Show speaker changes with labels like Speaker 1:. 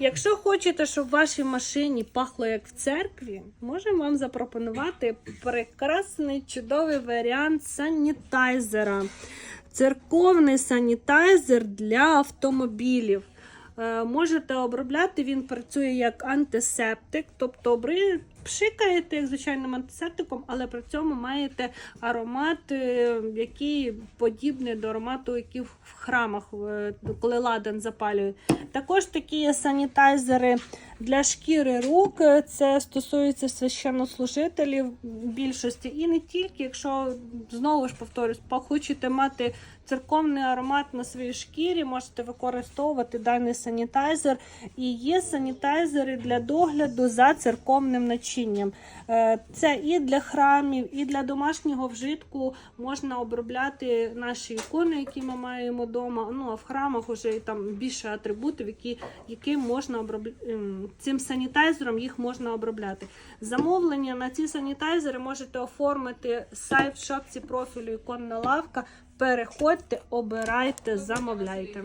Speaker 1: Якщо хочете, щоб в вашій машині пахло як в церкві, можемо вам запропонувати прекрасний чудовий варіант санітайзера. Церковний санітайзер для автомобілів. Е, Можете обробляти, він працює як антисептик, тобто обри... пшикаєте як звичайним антисептиком, але при цьому маєте аромат, е, який подібний до аромату, який в храмах, коли ладан запалює. Також такі санітайзери для шкіри рук. Це стосується священнослужителів більшості. І не тільки, якщо знову ж повторюсь, хочете мати церковний аромат на своїй шкірі, можете використовувати даний санітайзер. І є санітайзери для догляду за церковним начинням. Е, Це і для храмів, і для домашнього вжитку можна обробляти наші ікони, які ми маємо вдома. Ну а в храмах вже і там більше атрибутів, які, яким можна обробляти цим санітайзером їх можна обробляти. Замовлення на ці санітайзери можете оформити сайт в шапці профілю іконна лавка. Переходьте, обирайте, замовляйте.